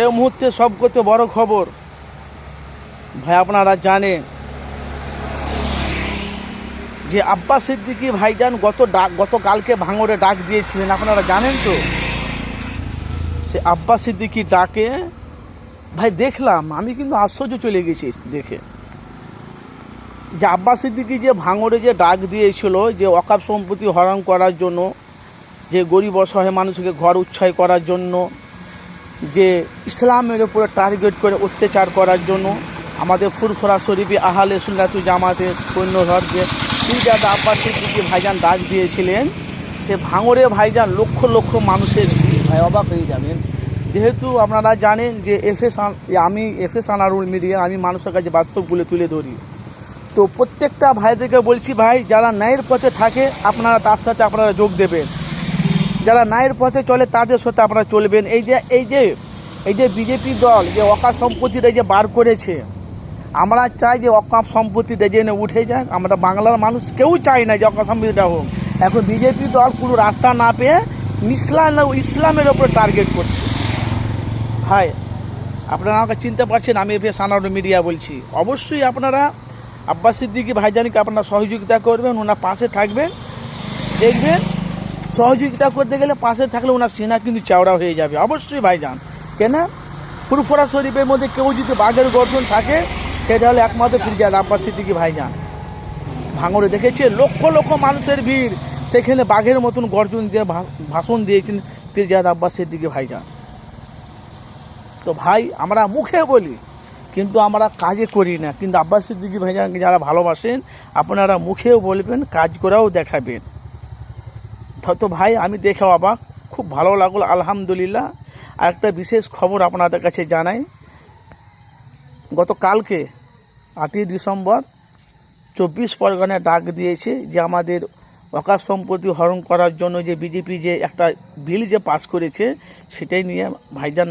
এই মুহূর্তে সব করতে বড় খবর। ভাই, আপনারা জানেন যে আব্বাস সিদ্দিকি ভাইজান গত ডাক গতকালকে ভাঙরে ডাক দিয়েছিলেন। আপনারা জানেন তো? সে আব্বাস সিদ্দিকি ডাকে, ভাই, দেখলাম, আমি কিন্তু আশ্চর্য চলে গেছি দেখে। যে আব্বাস সিদ্দিকি যে ভাঙরে যে ডাক দিয়েছিল, যে অকাপ সম্পত্তি হরণ করার জন্য, যে গরিব অসহায় মানুষকে ঘর উচ্ছয় করার জন্য যে ইসলামের উপরে টার্গেট করে অত্যাচার করার জন্য আমাদের ফুরফুরা শরীফে আহালে সুন্নাতু জামাতের সৈন্যধর যে পীরজাদা আব্বাস সিদ্দিকি ভাইজান ডাক দিয়েছিলেন, সে ভাঙরে ভাইজান লক্ষ লক্ষ মানুষের ভাই, অবাক হয়ে যাবেন। যেহেতু আপনারা জানেন যে এফএস আমি এফএস আনারুল মিডিয়া, আমি মানুষের কাছে বাস্তবগুলো তুলে ধরি। তো প্রত্যেকটা ভাইদেরকে বলছি, ভাই, যারা ন্যায়ের পথে থাকে, আপনারা তার সাথে আপনারা যোগ দেবেন। যারা ন্যায়ের পথে চলে, তাদের সাথে আপনারা চলবেন। এই যে এই যে এই যে বিজেপি দল যে অকাপ সম্পত্তিটা যে বার করেছে, আমরা চাই যে অকাপ সম্পত্তিটা জেনে উঠে যাক। আমরা বাংলার মানুষ কেউ চাই না যে অকাপ সম্পত্তিটা হোক। এখন বিজেপি দল কোনো রাস্তা না পেয়ে ইসলাম, ইসলামের ওপরে টার্গেট করছে। ভাই, আপনারা আমাকে চিনতে পারছেন, আমি এফএস সানাউড মিডিয়া বলছি। অবশ্যই আপনারা আব্বাস সিদ্দিকি ভাইজানকে আপনারা সহযোগিতা করবেন, ওনার পাশে থাকবেন, দেখবেন সহযোগিতা করতে গেলে পাশে থাকলে ওনার সিনা কিন্তু চওড়া হয়ে যাবে। অবশ্যই ভাইজান। কেন? ফুরফুরা শরীফের মধ্যে কেউ যদি বাঘের গর্জন থাকে, সেটা হলো একমাত্র ফিরজাদ আব্বাস সিদ্দিকি ভাইজান। ভাঙড়ে দেখেছে, লক্ষ লক্ষ মানুষের ভিড়। সেখানে বাঘের মতন গর্জন দিয়ে ভাষণ দিয়েছেন ফিরজাদ আব্বাস সিদ্দিকি ভাইজান। তো ভাই, আমরা মুখে বলি, কিন্তু আমরা কাজে করি না। কিন্তু আব্বাস সিদ্দিকি ভাইজানকে যারা ভালোবাসেন, আপনারা মুখেও বলবেন, কাজ করাও দেখাবেন। তা ভাই, আমি দেখে অবাক। খুব ভালো লাগল, আলহামদুলিল্লাহ। আর একটা বিশেষ খবর আপনাদের কাছে জানাই। গতকালকে আটই ডিসেম্বর চব্বিশ পরগনায় ডাক দিয়েছে যে আমাদের অকাশ সম্পত্তি হরণ করার জন্য যে বিজেপি যে একটা বিল যে পাস করেছে, সেটাই নিয়ে ভাইজান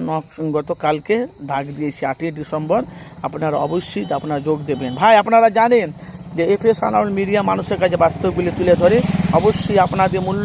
গতকালকে ডাক দিয়েছে আটই ডিসেম্বর। আপনারা অবশ্যই আপনারা যোগ দেবেন। ভাই, আপনারা জানেন যে এফ এস আনাউল মিডিয়া মানুষের কাছে বাস্তবগুলি তুলে ধরে। অবশ্যই আপনাদের মূল্য